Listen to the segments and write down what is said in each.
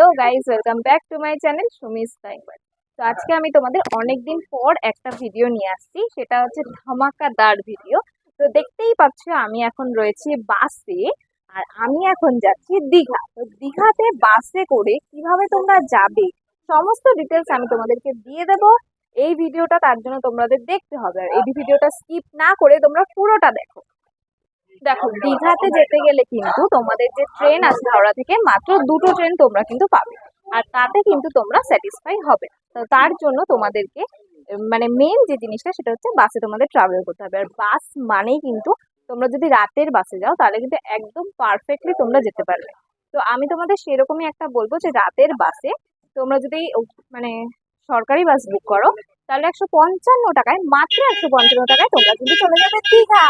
Hello guys welcome back to my channel Sumi's টাইমার তো আজকে আমি তোমাদের অনেকদিন পর একটা ভিডিও নিয়ে আসছি, সেটা হচ্ছে ধামাকাদার ভিডিও। তো দেখতেই পাচ্ছ আমি এখন রয়েছি বাসে, আর আমি এখন যাচ্ছি দীঘা। তো দীঘাতে বাসে করে কীভাবে তোমরা যাবে, সমস্ত ডিটেলস আমি তোমাদেরকে দিয়ে দেব। এই ভিডিওটা তার জন্য তোমাদের দেখতে হবে, আর এই ভিডিওটা স্কিপ না করে তোমরা পুরোটা দেখো। দেখো, দীঘাতে যেতে গেলে কিন্তু তোমাদের যে ট্রেন আছে হাওড়া থেকে মাত্র দুটো ট্রেন তোমরা কিন্তু পাবে। আর তাতে কিন্তু তোমরা স্যাটিসফাই হবে। তার জন্য তোমাদেরকে মানে মেন যে জিনিসটা সেটা হচ্ছে বাসে তোমাদের ট্রাভেল করতে হবে। আর বাস মানেই কিন্তু তোমরা যদি রাতের বাসে যাও, তাহলে কিন্তু একদম পারফেক্টলি তোমরা যেতে পারবে। তো আমি তোমাদের সেরকমই একটা বলব যে রাতের বাসে তোমরা যদি মানে সরকারি বাস বুক করো তাহলে একশো পঞ্চান্ন টাকায়, মাত্র একশো পঞ্চান্ন টাকায় তোমরা কিন্তু চলে যাবে দীঘা।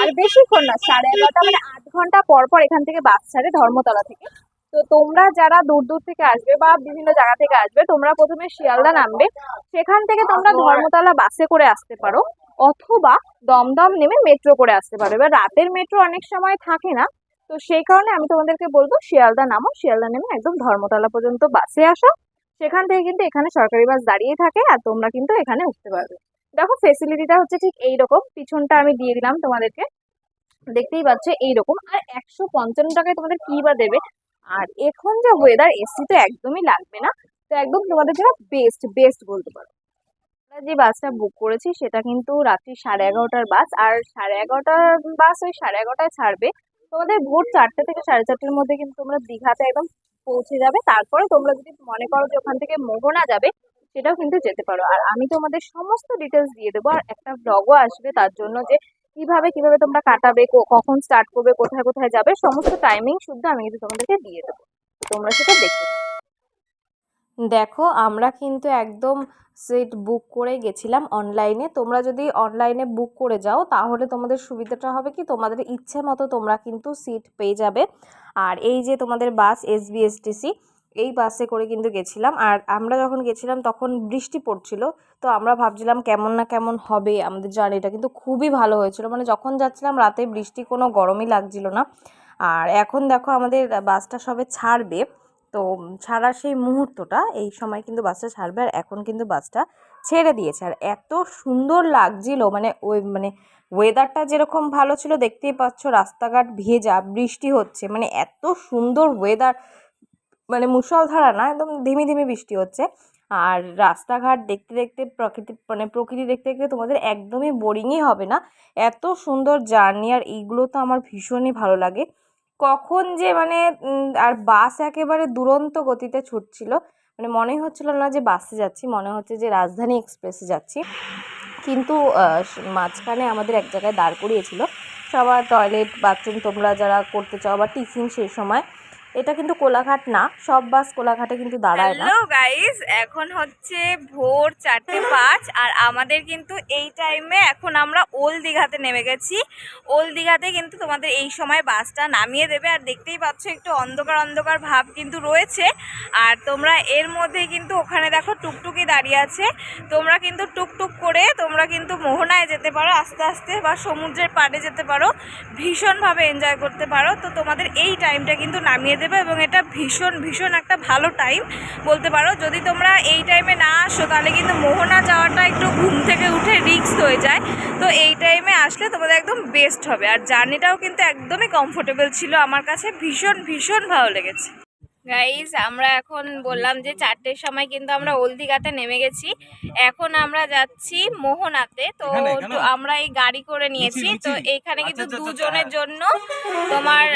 আর বেশিক্ষণ না, সাড়ে এগারোটা মানে আধ ঘণ্টা পর পর এখান থেকে বাস ছাড়ে ধর্মতলা থেকে। তো তোমরা যারা দূর দূর থেকে আসবে বা বিভিন্ন জায়গা থেকে আসবে, তোমরা প্রথমে শিয়ালদা নামবে। সেখান থেকে তোমরা ধর্মতলা বাসে করে আসতে পারো, অথবা দমদম নেমে মেট্রো করে আসতে পারো। এবার রাতের মেট্রো অনেক সময় থাকে না, তো সেই কারণে আমি তোমাদেরকে বলব শিয়ালদা নামো, শিয়ালদা নেমে একদম ধর্মতলা পর্যন্ত বাসে আসো। সেখান থেকে কিন্তু এখানে সরকারি বাস দাঁড়িয়ে থাকে আর তোমরা কিন্তু এখানে উঠতে পারবে। দেখো ফেসিলিটিটা হচ্ছে ঠিক এইরকম। পিছনটা আমি দিয়ে দিলাম তোমাদেরকে। দেখতেই পাচ্ছ এইরকম। আর একশো পঞ্চান্ন টাকায় তোমাদের কি বা দেবে? আর এখন যা ওয়েদার এসি তো একদমই লাগবে না। তো একদম তোমাদের জন্য বেস্ট বেস্ট বলতে পারো। আমরা যে বাসটা বুক করেছি, সেটা কিন্তু রাত্রি সাড়ে এগারোটার বাস। আর সাড়ে এগারোটার বাস ওই সাড়ে এগারোটায় ছাড়বে। তোমাদের ভোর চারটে থেকে সাড়ে চারটের মধ্যে কিন্তু তোমরা দীঘাতে একদম পৌঁছে যাবে। তারপরে তোমরা যদি মনে করো যে ওখান থেকে মোহনা যাবে, সেটাও কিন্তু যেতে পারো। আর আমি তোমাদের সমস্ত ডিটেলস দিয়ে দেবো। আর একটা ব্লগও আসবে তার জন্য যে কীভাবে কীভাবে তোমরা কাটাবে কখন স্টার্ট করবে, কোথায় কোথায় যাবে, সমস্ত টাইমিং শুদ্ধ আমি কিন্তু তোমাদেরকে দিয়ে দেবো। তোমরা সেটা দেখতে। দেখো, আমরা কিন্তু একদম সিট বুক করে গেছিলাম অনলাইনে তোমরা যদি অনলাইনে বুক করে যাও, তাহলে তোমাদের সুবিধাটা হবে কি, তোমাদের ইচ্ছে মতো তোমরা কিন্তু সিট পেয়ে যাবে। আর এই যে তোমাদের বাস এসবিএসটিসি এই বাসে করে কিন্তু গেছিলাম। আর আমরা যখন গেছিলাম, তখন বৃষ্টি পড়ছিল। তো আমরা ভাবছিলাম কেমন না কেমন হবে আমাদের জার্নিটা কিন্তু খুবই ভালো হয়েছিল। মানে যখন যাচ্ছিলাম, রাতে বৃষ্টি কোনো গরমই লাগছিল না। আর এখন দেখো, আমাদের বাসটা সবে ছাড়বে। তো ছাড়ার সেই মুহূর্তটা এই সময় কিন্তু বাসটা ছাড়বে আর এখন কিন্তু বাসটা ছেড়ে দিয়েছে। আর এত সুন্দর লাগছিল মানে ওই মানে ওয়েদারটা যেরকম ভালো ছিল, দেখতেই পাচ্ছ রাস্তাঘাট ভেজা, বৃষ্টি হচ্ছে মানে এত সুন্দর ওয়েদার মানে মুষলধারা না, একদম ধিমি ধিমি বৃষ্টি হচ্ছে। আর রাস্তাঘাট দেখতে দেখতে প্রকৃতি মানে প্রকৃতি দেখতে দেখতে তোমাদের একদমই বোরিংই হবে না। এত সুন্দর জার্নি আর এইগুলো তো আমার ভীষণই ভালো লাগে। কখন যে মানে আর বাস একেবারে দুরন্ত গতিতে ছুটছিল মানে মনে হচ্ছিল না যে বাসে যাচ্ছি, মনে হচ্ছে যে রাজধানী এক্সপ্রেসে যাচ্ছি। কিন্তু মাঝখানে আমাদের এক জায়গায় দাঁড় করিয়েছিল, সবার টয়লেট, বাথরুম তোমরা যারা করতে চাও বা টিফিন সেই সময় এটা কিন্তু কোলাঘাট না, সব বাস কোলাঘাটে কিন্তু দাঁড়ায় না। হ্যালো গাইস এখন হচ্ছে ভোর চারটে পাঁচ, আর আমাদের কিন্তু এই টাইমে এখন আমরা ওল দীঘাতে নেমে গেছি। ওল দীঘাতে কিন্তু তোমাদের এই সময় বাসটা নামিয়ে দেবে, আর দেখতেই পাচ্ছ একটু অন্ধকার অন্ধকার ভাব কিন্তু রয়েছে। আর তোমরা এর মধ্যে কিন্তু ওখানে দেখো টুকটুকি দাঁড়িয়ে আছে। তোমরা কিন্তু টুকটুক করে তোমরা কিন্তু মোহনায় যেতে পারো, আস্তে আস্তে বা সমুদ্রের পাড়ে যেতে পারো। ভীষণভাবে এনজয় করতে পারো। তো তোমাদের এই টাইমটা কিন্তু নামিয়ে দেবে এবং এটা ভীষণ ভীষণ একটা ভালো টাইম বলতে পারো। যদি তোমরা এই টাইমে না আসো, তাহলে কিন্তু মোহনা যাওয়াটা একটু ঘুম থেকে উঠে রিক্স হয়ে যায়। তো এই টাইমে আসলে তোমাদের একদম বেস্ট হবে। আর জার্নিটাও কিন্তু একদমই কমফোর্টেবল ছিল। আমার কাছে ভীষণ ভীষণ ভালো লেগেছে। গাইজ আমরা এখন বললাম যে চারটের সময় কিন্তু আমরা ওলদিঘাতে নেমে গেছি। এখন আমরা যাচ্ছি মোহনাতে। তো আমরা এই গাড়ি করে নিয়েছি। তো? এখানে কিন্তু আচ্ছা, আচ্ছা, আচ্ছা, দুজনের। জন্য তোমার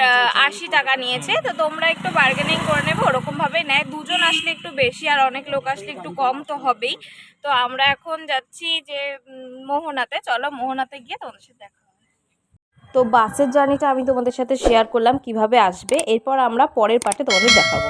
আশি টাকা নিয়েছে। তো তোমরা একটু বার্গেনিং করে নেবে ওরকম ভাবে নেয়। দুজন আসলে একটু বেশি আর অনেক লোক আসলে একটু কম তো হবেই। তো আমরা এখন যাচ্ছি যে মোহনাতে। চলো মোহনাতে গিয়ে তোমাদের সাথে দেখা। তো বাসের জার্নিটা আমি তোমাদের সাথে শেয়ার করলাম, কীভাবে আসবে, এরপর আমরা পরের পার্টে তোমাদের দেখাবো।